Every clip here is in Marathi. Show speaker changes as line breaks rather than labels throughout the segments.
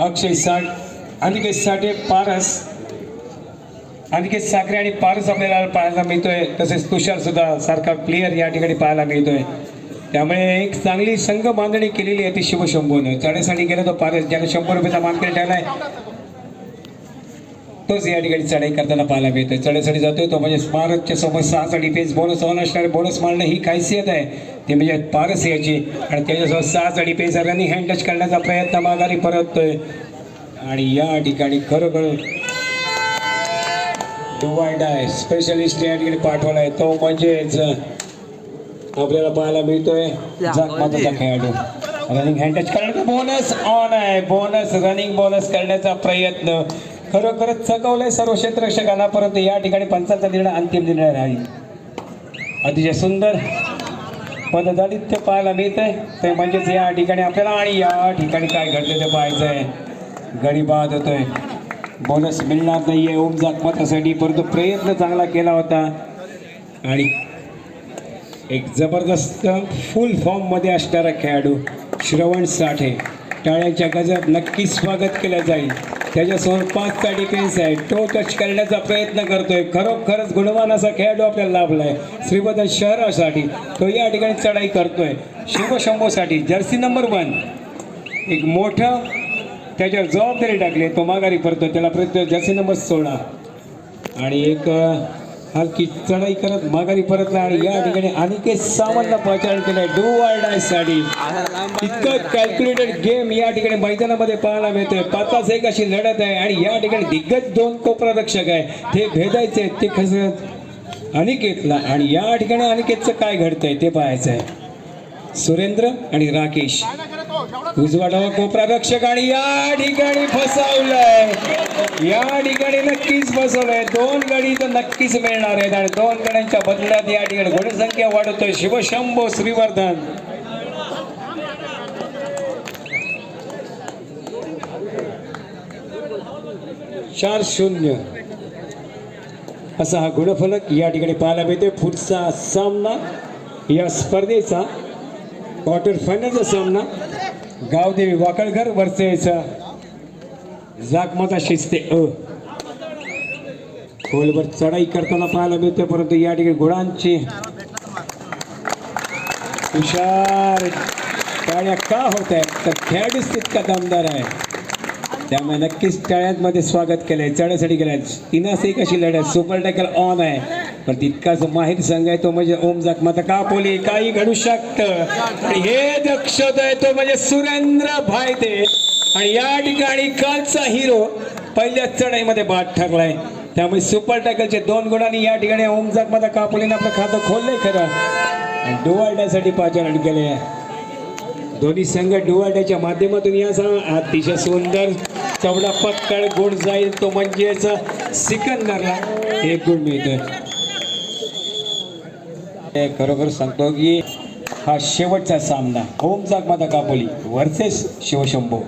अक्षय साठ अनिकेत साठे पारस. अनिकेत साखरे आणि पारस आपल्याला पाहायला मिळतोय. तसेच तुषार सुद्धा सारखा प्लेअर या ठिकाणी पाहायला मिळतोय. त्यामुळे एक चांगली संघ बांधणी केलेली आहे ती शिवशंभूनं. चढाईसाठी गेला तो पारस ज्याने शंभर रुपयाचा मानकरी ठेवलाय. तोच या ठिकाणी चढाई करताना पाहायला मिळतोय. चढाईसाठी जातोय तो म्हणजे पारसच्या सोबत सहाचा डिफेन्स बोनस ऑन असणारे बोनस मारणं ही खासियत आहे. ती म्हणजे पारस याची. आणि त्याच्यासोबत सहाचा डिफेन्स रनिंग हँड टच करण्याचा प्रयत्न माघारी परततोय. आणि या ठिकाणी खरोखर आहे स्पेशलिस्ट या ठिकाणी पाठवलाय तो म्हणजेच आपल्याला पाहायला मिळतोय जाकमाताचा खेळाडू. रनिंग हँड टच करण्याचा बोनस ऑन आहे. बोनस रनिंग बोनस करण्याचा प्रयत्न. खरोखरच चकवलंय सर्व क्षेत्ररक्षकांना परंतु या ठिकाणी पंचांचा निर्णय अंतिम निर्णय राहील अतिशय सुंदर पददालित्य पाहायला मिळतंय. ते म्हणजेच या ठिकाणी आपल्याला आणि या ठिकाणी काय घडतं ते पाहायचं आहे गडी होतोय. बोनस मिळणार नाहीये. ओम जागमतासाठी परंतु प्रयत्न चांगला केला होता. आणि एक जबरदस्त फुल फॉर्ममध्ये असणारा खेळाडू श्रवण साठे. टाळ्यांच्या गजर नक्की स्वागत केलं जाईल. त्याच्यासमोर पाचचा डिफेन्स आहे टो टच करण्याचा प्रयत्न करतोय. खरोखरच गुणवान असा खेळाडू आपल्याला लाभलाय. श्रीवर्धन शहरासाठी तो या ठिकाणी चढाई करतोय. शिवशंभूसाठी जर्सी नंबर वन एक मोठं त्याच्यावर जबाबदारी टाकली तो माघारी परतो त्याला प्रत्येक जर्सी नंबर सोळा. आणि एक हलकी चढाई करत माघारी परतला आणि या ठिकाणी अनिकेत सावंतला प्रचार केलंय. डू ऑर डायसाठी. इतकं कॅल्क्युलेटेड गेम या ठिकाणी मैदानामध्ये पाहायला मिळतोय. पाचाच एक अशी लढत आहे आणि या ठिकाणी दिग्गज दोन कोपरा रक्षक आहे. ते भेदायचे आहेत ते कसं अनिकेतला आणि या ठिकाणी अनिकेतचं काय घडतंय ते पाहायचं आहे सुरेंद्र आणि राकेश. उजवा डावा कोपरा रक्षक आणि या ठिकाणी फसवलंय. या ठिकाणी नक्कीच फसवलंय. दोन गडी तर नक्कीच मिळणार आहेत आणि दोन गड्यांच्या बदल्यात या ठिकाणी घोडसंख्या वाढवतोय शिवशंभो श्रीवर्धन. चार शून्य. असा हा गुणफलक या ठिकाणी पाहायला मिळतोय. पुढचा सामना या स्पर्धेचा क्वार्टर फायनलचा सामना. गावदेवी वाकळघर वर्सेस जागमाता शिस्ते अ. खोलवर चढाई करताना पाहायला मिळते परंतु या ठिकाणी गुणांची हुशार गाड्या का होत आहेत? तर खेळाडूच तितका दमदार आहे. त्यामुळे नक्कीच टाळ्यांमध्ये स्वागत केलंय चढ्यासाठी केलंय. तिनास एक कशी लढत सुपर टॅकल ऑन आहे. पण तितकाच माहीर संघ आहे तो म्हणजे ओम जाकमाता कापोली काही घडू शकतं. आणि हे दक्षत आहे तो म्हणजे सुरेंद्र भायदे. आणि या ठिकाणी कालचा हिरो पहिल्या चढाईमध्ये बाद ठरलाय. त्यामुळे सुपर टॅकलचे दोन गुणांनी या ठिकाणी ओम जाकमाता कापोलीने आपलं खातं खोललंय खरं. आणि डोवाळण्यासाठी पाचारण केले दोन्ही संघ डोवाळण्याच्या माध्यमातून या सा- अतिशय सुंदर तेवढा पत्कळ गुण जाईल तो म्हणजेच सिकंदरला. एक गुण मिळतोय. खरोखर सांगतो की हा शेवटचा सामना. Home Jagmata Kapoli versus Shivshambho.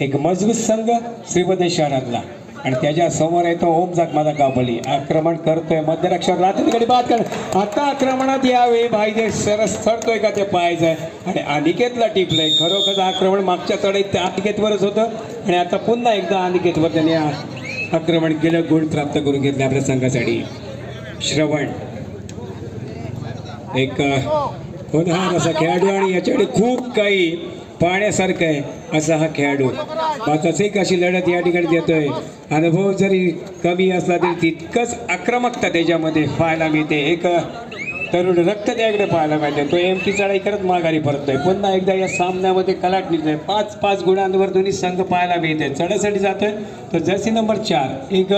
एक मजबूत संघ श्रीपती शहरातला. आणि त्याच्यासमोर येतो ओम जागमाता कापली आक्रमण करतोय. मध्यरक्षर रात्री बाद कर आता आक्रमणात यावे. भाईजे सरस चढतोय का ते पाहायचं आणि अनिकेतला टिपलंय. खरोखर आक्रमण मागच्या चढाईत त्या अनिकेतवरच होतं. आणि आता पुन्हा एकदा अनिकेतवर त्यांनी आक्रमण केलं गुण प्राप्त करून घेतले आपल्या संघासाठी. श्रवण. एक होणार असा खेळाडू आणि याच्याकडे खूप काही पाहण्यासारखं आहे असा हा खेळाडू. पाचच एक अशी लढत या ठिकाणी देतोय? अनुभव जरी कमी असला तरी तितकंच आक्रमकता त्याच्यामध्ये पाहायला मिळते. एक तरुण रक्त त्याकडे पाहायला पाहिजे. तो एम टी चढाई करत माघारी परतोय पुन्हा एकदा या सामन्यामध्ये कलाट निघतोय. पाच पाच गुणांवर दोन्ही संघ पाहायला मिळते चढाईसाठी जातोय. तर जर्सी नंबर चार एक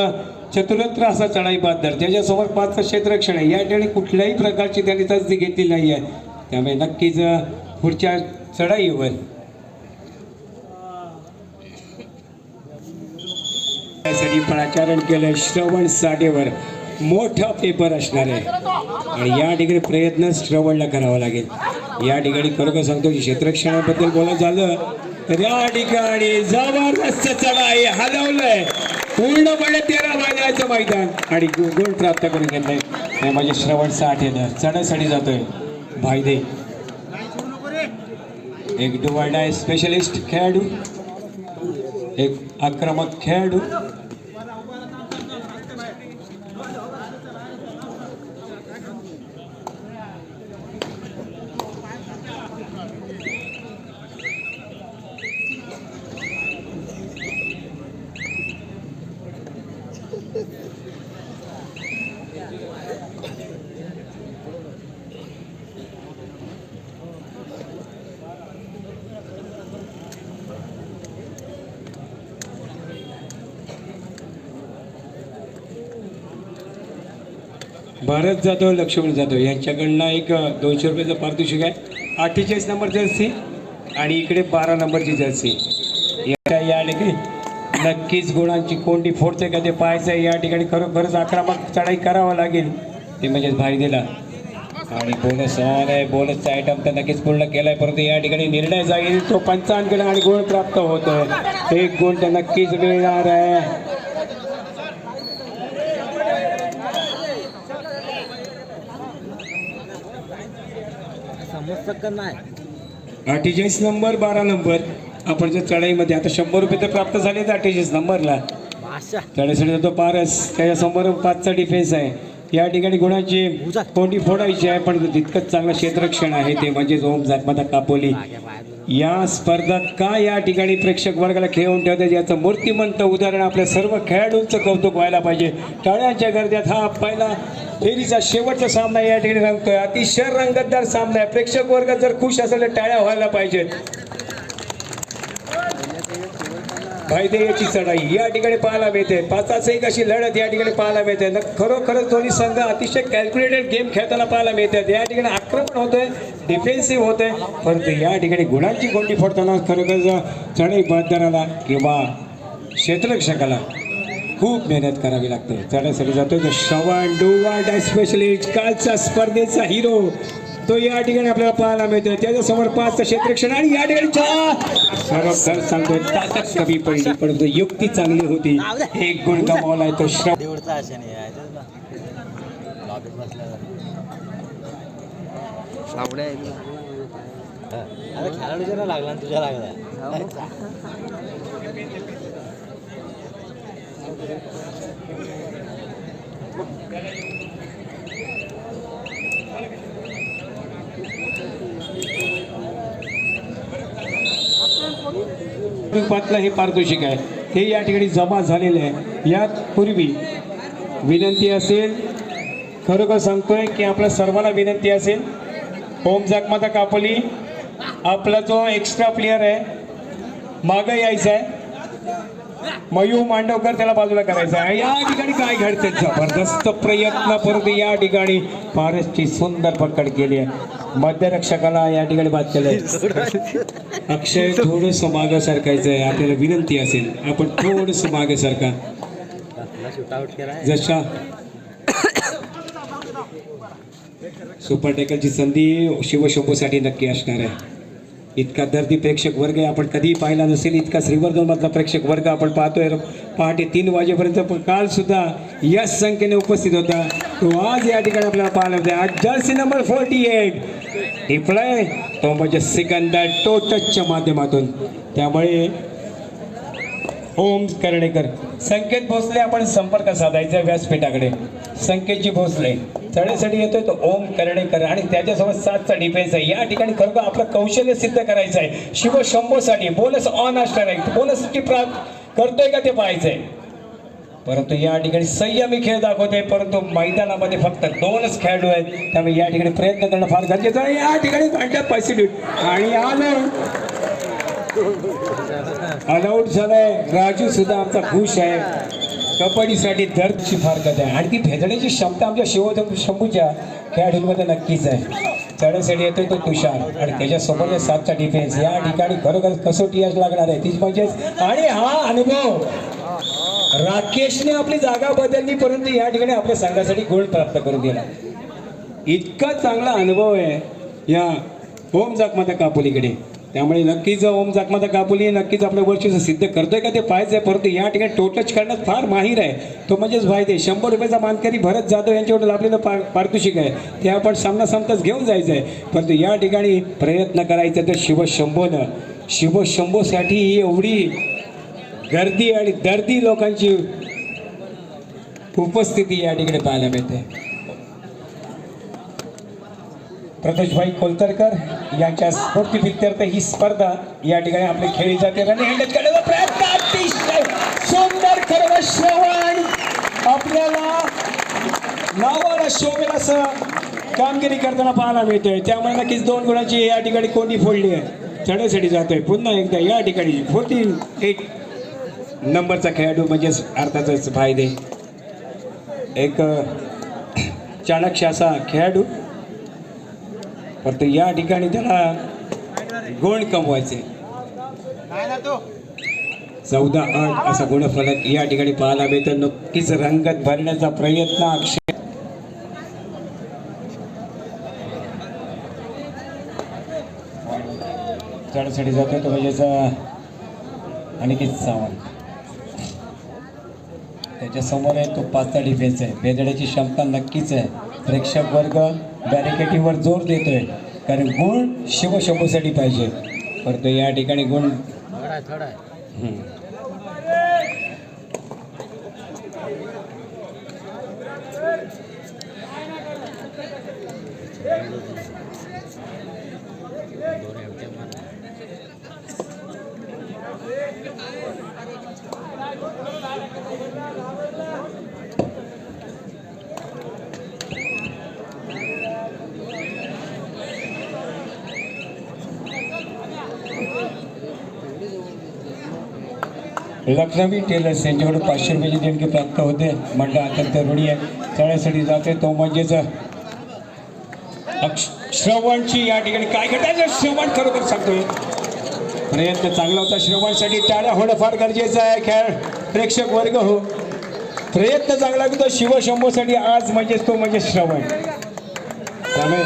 चतुरत्र असा चढाई बादर ज्याच्यासमोर पाच क्षेत्ररक्षण आहे. या ठिकाणी कुठल्याही प्रकारची त्यांनी तसदी घेतली नाही आहे. त्यामुळे नक्कीच पुढच्या चढाईवर त्यासाठी प्राचारण केलं श्रवण साठेवर मोठा पेपर असणार आहे. आणि या ठिकाणी प्रयत्न श्रवणला करावा लागेल. या ठिकाणी खरोखर सांगतो की क्षेत्रक्षणाबद्दल बोलायचं झालं तर या ठिकाणी जबरदस्त चढाई हलवलंय. पूर्णपणे तेरा वाजवायचं मैदान. आणि गुण प्राप्त करून घेतलंय. हे माझे श्रवण साठेनं चढासाठी जातोय. भाईदे एक डुवाडा स्पेशलिस्ट खेळाडू. एक आक्रमक खेळाडू. भारत जाधव लक्ष्मण जाधव यांच्याकडनं एक दोनशे रुपयाचं पारितोषिक आहे. अठ्ठेचाळीस नंबर जर्सी आणि इकडे बारा नंबरची जर्सी. या या ठिकाणी नक्कीच गुणांची कोंडी फोडते का ते पाहायचं आहे. या ठिकाणी खरोखरच आक्रमक चढाई करावं लागेल. ते म्हणजेच भाई दिला. आणि बोनस ऑन आहे. बोनसचा आयटम तर नक्कीच पूर्ण आहे परंतु या ठिकाणी निर्णय जाईल तो पंचांकडे आणि गुण प्राप्त होतो. एक गुण तर नक्कीच मिळणार आहे
समजतं का नाही
अठ्ठेचाळीस नंबर बारा नंबर आपण जर चढाईमध्ये आता शंभर रुपये तर प्राप्त झाले अठ्ठेचाळीस नंबरला चढाईसाठी तो पारस त्याच्यासमोर पाचचा डिफेन्स आहे. या ठिकाणी गुणाची कोंडी फोडायची आहे पण तितकंच चांगलं क्षेत्ररक्षण आहे ते म्हणजेच ओम जागमाता कापोली. या स्पर्धात का या ठिकाणी प्रेक्षक वर्गाला खेळवून ठेवतात याचं मूर्तिमंत उदाहरण आपल्या सर्व खेळाडूंचं कौतुक व्हायला पाहिजे. टाळ्यांच्या गर्द्यात हा पहिला फेरीचा शेवटचा सामना या ठिकाणी रंगतोय अतिशय रंगतदार सामना आहे. प्रेक्षक वर्ग जर खुश असेल तर टाळ्या व्हायला पाहिजेत. याची चढाई या ठिकाणी पाहायला मिळते. पाचाच एक अशी लढत या ठिकाणी पाहायला मिळते. न खरोखरच दोन्ही संघ अतिशय कॅल्क्युलेटेड गेम खेळताना पाहायला मिळतात या ठिकाणी आक्रमण होतंय डिफेन्सिव्ह होतंय. परंतु या ठिकाणी गुणांची कोंडी फोडताना खरोखर चढाई बहादराला किंवा क्षेत्ररक्षकाला खूप मेहनत करावी लागते. चढाईसाठी जातोय तो श्रवण डोवाड स्पेशलिस्ट कालचा स्पर्धेचा हिरो तो या ठिकाणी आपल्याला पाहायला मिळतोय. त्याच्यासमोर पाच क्षेत्ररक्षण आणि या ठिकाणी चार ताकद कमी पडली परंतु युक्ती चांगली होती. एक गुण गमावलाय तो
अरे खेळाडूच्या लागला तुझ्या लागला.
स्वरूपातलं हे पारितोषिक आहे. हे या ठिकाणी जमा झालेलं आहे. यात पूर्वी विनंती असेल खरोखर सांगतोय की आपल्या सर्वांना विनंती असेल ओम जागमाता कापली. आपला जो एक्स्ट्रा प्लेअर आहे मागं यायचा आहे. मयू मांडवकर त्याला बाजूला करायचा आहे. या ठिकाणी काय घडते जबरदस्त प्रयत्न परंतु या ठिकाणी फारसची सुंदर पकड केली आहे. मध्यरक्षकाला या ठिकाणी बाद केलंय. अक्षय थोडस मागं सरकायचं आहे आपल्याला विनंती असेल आपण थोडस मागे सरका. जशा सुपर टेकलची संधी शिवशंभूसाठी नक्की असणार आहे. इतका दर्दी प्रेक्षक वर्ग आहे आपण कधीही पाहिला नसेल इतका श्रीवर्धनमधला प्रेक्षक वर्ग आपण पाहतोय. पहाटे तीन वाजेपर्यंत पण कालसुद्धा याच संख्येने उपस्थित होता. तो आज या ठिकाणी आपल्याला पाहायला होता आज जर्सी नंबर फोर्टी एट टिपलाय तो म्हणजे सिकंदर टोटचच्या माध्यमातून. त्यामुळे ओम कर्णेकर. संकेत भोसले आपण संपर्क साधायचा व्यासपीठाकडे. संकेतजी भोसले. चढाईसाठी येतोय तो ओम कर्णेकर आणि त्याच्यासोबत सातचा डिफेन्स आहे. या ठिकाणी खरोखर आपलं कौशल्य सिद्ध करायचं आहे. शिव शंभोसाठी बोनस ऑन असणार आहे. बोनसची प्राप्त करतोय का ते पाहायचंय. परंतु या ठिकाणी संयमी खेळ दाखवते परंतु मैदानामध्ये फक्त दोनच खेळाडू आहेत. त्यामुळे या ठिकाणी प्रयत्न करणं फार गरजेचं आहे. या ठिकाणी भांड्यात पैसे देऊ आणि आलं. अनाऊट झालाय. राजू सुद्धा आमचा खुश आहे. कबड्डीसाठी दर्दची फार आहे. आणि ती भेदण्याची क्षमता आमच्या शिव शंभूच्या खेळाडूंमध्ये नक्कीच आहे. चढाईसाठी येतोय तो तुषार. आणि त्याच्यासमोर सातचा डिफेन्स या ठिकाणी खरोखर कसोटी यश लागणार आहे. तीच म्हणजेच आणि हा अनुभव. राकेशने आपली जागा बदलली परंतु या ठिकाणी आपल्या संघासाठी गोल प्राप्त करून दिला. इतका चांगला अनुभव आहे या ओम जाकमाता कापोलीकडे. त्यामुळे नक्कीच ओम जाकमाता काबुली नक्कीच आपल्या वर्षीचं सिद्ध करतोय का ते पाहायचं आहे परंतु या ठिकाणी टोटच करण्यात फार माहीर आहे. तो म्हणजेच फायदे शंभर रुपयाचा मानकरी भरत जाधव यांच्याकडे लाभलेलं पार पारितोषिक आहे. ते आपण सामना सामताच घेऊन जायचं आहे परंतु या ठिकाणी प्रयत्न करायचा तर शिवशंभोनं शिवशंभोसाठी ही एवढी गर्दी आणि दर्दी लोकांची उपस्थिती या ठिकाणी पाहायला मिळते. प्रदोषभाई कोलतरकर यांच्या स्फूर्तीप्रित्यर्थ ही स्पर्धा या ठिकाणी आपली खेळली जाते. रनिंग हँडल करण्याचा प्रयत्न अतिशय सुंदर खरं श्रवण. आपल्याला नावाला शोभेल असं कामगिरी करताना पाहायला मिळतोय. त्यामुळे नक्कीच दोन गुणाची या ठिकाणी कोणी फोडली आहे. चढ्यासाठी जातोय. पुन्हा एकदा या ठिकाणी फोर्टी एट नंबरचा खेळाडू म्हणजेच अर्थातच फायदे एक चाणक्य असा खेळाडू परंतु या ठिकाणी त्याला गुण कमवायचे. चौदा आठ असा गुणफलक या ठिकाणी पाहायला मिळतो. नक्कीच रंगत भरण्याचा प्रयत्न अक्षय. चढसाठी जातोय तो म्हणजेच अनिकेत सावंत. त्याच्यासमोर आहे तो पाचचा डिफेन्स आहे. बेदड्याची क्षमता नक्कीच आहे. प्रेक्षक वर्ग बॅरिकेटीवर जोर देतोय. कारण गुण शिवशंभूसाठी पाहिजे. परंतु या ठिकाणी गुण
थोडा आहे
लखनवी टेलर्स यांच्याकडून पाचशे रुपयाची देणगी प्राप्त होते. मंडळ आता ते ऋणी आहे चढ्यासाठी जाते तो म्हणजेच अक्ष- श्रवणची या ठिकाणी काय घटायचं श्रवण खरोखर सांगतोय. प्रयत्न चांगला होता श्रवणसाठी. टाळ्या होणं फार गरजेचं आहे. खेळ प्रेक्षक वर्ग हो. प्रयत्न चांगला होता. शिवशंभूसाठी आज म्हणजेच तो म्हणजे श्रवण. त्यामुळे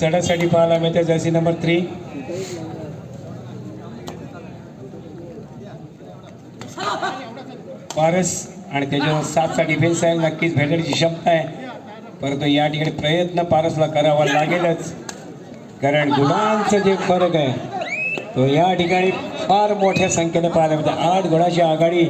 चढासाठी पाहायला मिळते. जर्सी नंबर थ्री पारस आणि त्याच्यावर सातचा डिफेन्स आहे. नक्कीच भेटण्याची क्षमता आहे. परंतु या ठिकाणी प्रयत्न पारसला करावा लागेलच. कारण गुणांचं जे फरक आहे तो या ठिकाणी फार मोठ्या संख्येने पाहायला मिळते. आठ गुणाची आघाडी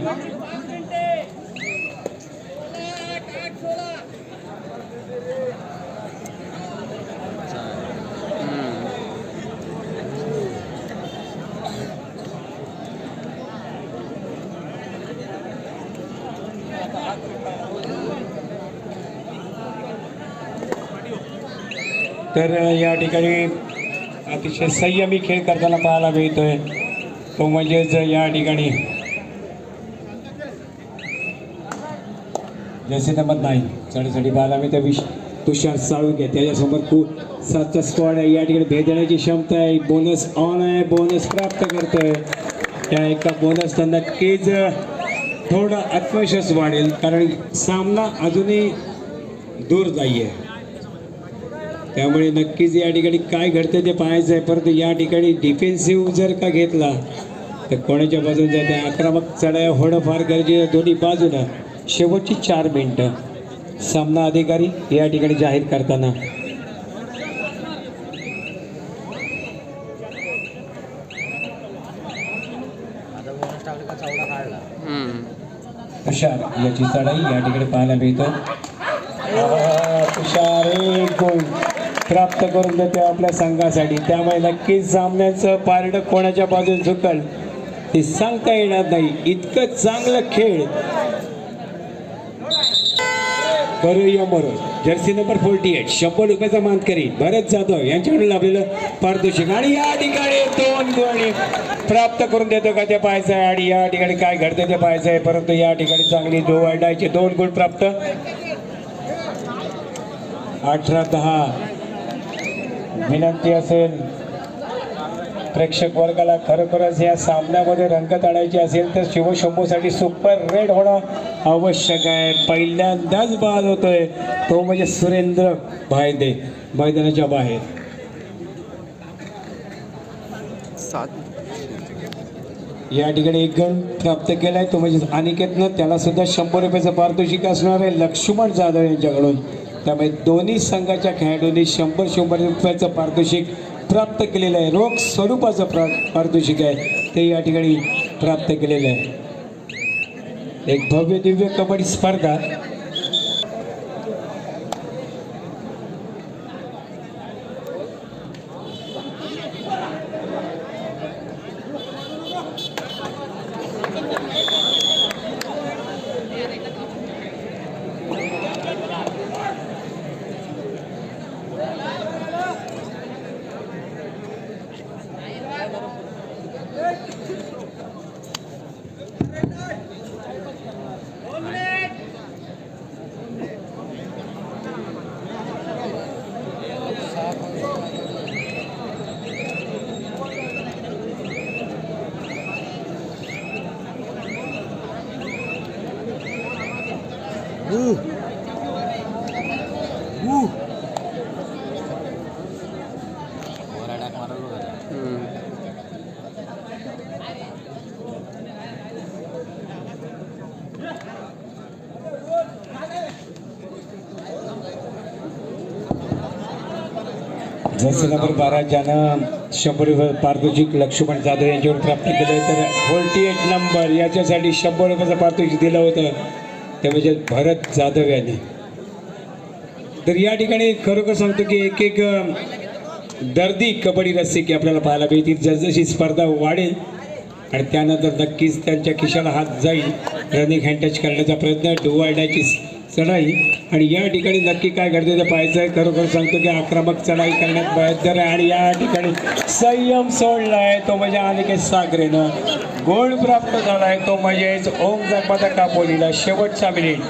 तर या ठिकाणी अतिशय संयमी खेळ करताना पाहायला मिळतोय. तो म्हणजेच या ठिकाणी जसे नंबर नाही. चढीसाठी पाहायला मिळतं विश तुषार साळुके त्याच्यासमोर खूप सातचा स्क्वॉड आहे. या ठिकाणी भेद देण्याची क्षमता आहे. बोनस ऑन आहे. बोनस प्राप्त करतोय. त्या एका बोनस त्यांना नक्कीच थोडा आत्मविश्वास वाढेल. कारण सामना अजूनही दूर नाही आहे त्यामुळे नक्कीच या ठिकाणी काय घडतं ते पाहायचं आहे परंतु या ठिकाणी डिफेन्सिव्ह जर का घेतला तर कोणाच्या बाजून जाते आक्रमक चढाया होणं फार गरजेचं दोन्ही बाजूनं. शेवटची चार मिनटं. सामना अधिकारी या ठिकाणी जाहीर करताना. तुषार याची चढाई या ठिकाणी पाहायला मिळतो. तुषार एक गुण प्राप्त करून देतो आपल्या संघासाठी. त्यामुळे नक्कीच सामन्याचं पारडं कोणाच्या बाजून झुकल ते सांगता येणार नाही. इतकं चांगलं खेळ. करूया मरो. Jersey number forty eight. शंभर रुपयाचा मानकरी. भरत जाधव यांच्याकडून लाभलेलं पारितोषिक आणि या ठिकाणी दोन गुण प्राप्त करून देतो का ते पाहायचं आहे आणि या ठिकाणी काय घडतं ते पाहायचं आहे परंतु या ठिकाणी चांगली जोवाडायचे दोन गुण प्राप्त. अठरा दहा. विनंती असेल प्रेक्षक वर्गाला खरोखरच या सामन्यामध्ये रंगत आणायची असेल तर शिवशंभूसाठी सुपर रेड होणं आवश्यक आहे. पहिल्यांदाच बाद होतोय. तो म्हणजे सुरेंद्र भायदे मैदानाच्या बाहेर. या ठिकाणी एक गण प्राप्त केलाय. तो म्हणजे अनिकेतनं. त्याला सुद्धा शंभर रुपयाचं पारितोषिक असणार आहे. लक्ष्मण जाधव यांच्याकडून. त्यामुळे दोन्ही संघाच्या खेळाडूंनी शंभर शंभर रुपयाचं पारितोषिक प्राप्त केलेलं आहे. रोख स्वरूपाचं प्रा पारितोषिक आहे. ते या ठिकाणी प्राप्त केलेलं आहे. एक भव्य दिव्य कबड्डी स्पर्धा जसं नंबर बारा ज्यानं शंभर रुपये पारितोषिक लक्ष्मण जाधव यांच्यावर प्राप्त केलं तर फोर्टी एट नंबर याच्यासाठी शंभर रुपयाचं पारितोषिक दिलं होतं. ते म्हणजे भरत जाधव यांनी. तर या ठिकाणी खरोखर सांगतो की एक एक दर्दी कबड्डी रस्सिकी आपल्याला पाहायला मिळतील. जसजशी स्पर्धा वाढेल आणि त्यानंतर नक्कीच त्यांच्या खिशाला हात जाईल. रनिंग हँड टच करण्याचा प्रयत्न डोवायडाची चढाई. आणि या ठिकाणी नक्की काय घडते ते पाहायचं आहे. खरोखर सांगतो की आक्रमक चढाई करण्यात बहादर आहे. आणि या ठिकाणी संयम सोडलाय तो म्हणजे अनिकेत सागरेनं. गोल प्राप्त झालाय तो म्हणजेच ओम जगमाता कापोलीला शेवटचा मिनिट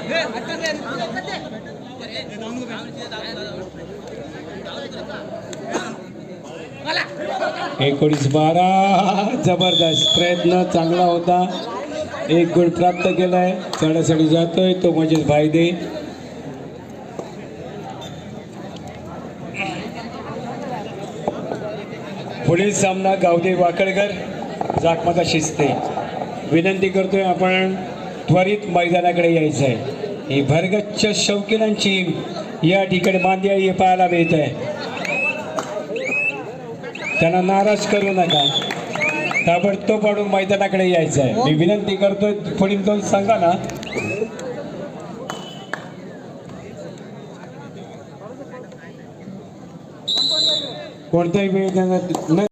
एकोणीस बारा. जबरदस्त प्रयत्न. चांगला होता. एक गुण प्राप्त केलाय. चढासाठी जातोय. तो म्हणजेच फायदे. पुढील सामना गावदे वाकडकर जाकमाता शिस्ते. विनंती करतोय आपण त्वरित मैदानाकडे यायचं आहे ही भरगच्छ शौकीनांची या ठिकाणी मांदियाळी पाहायला मिळत आहे त्यांना नाराज करू नका. ताबडतोब पाडून मैदानाकडे यायचं आहे मी विनंती करतोय पुढील दोन सांगा ना. कोणत्याही वेळ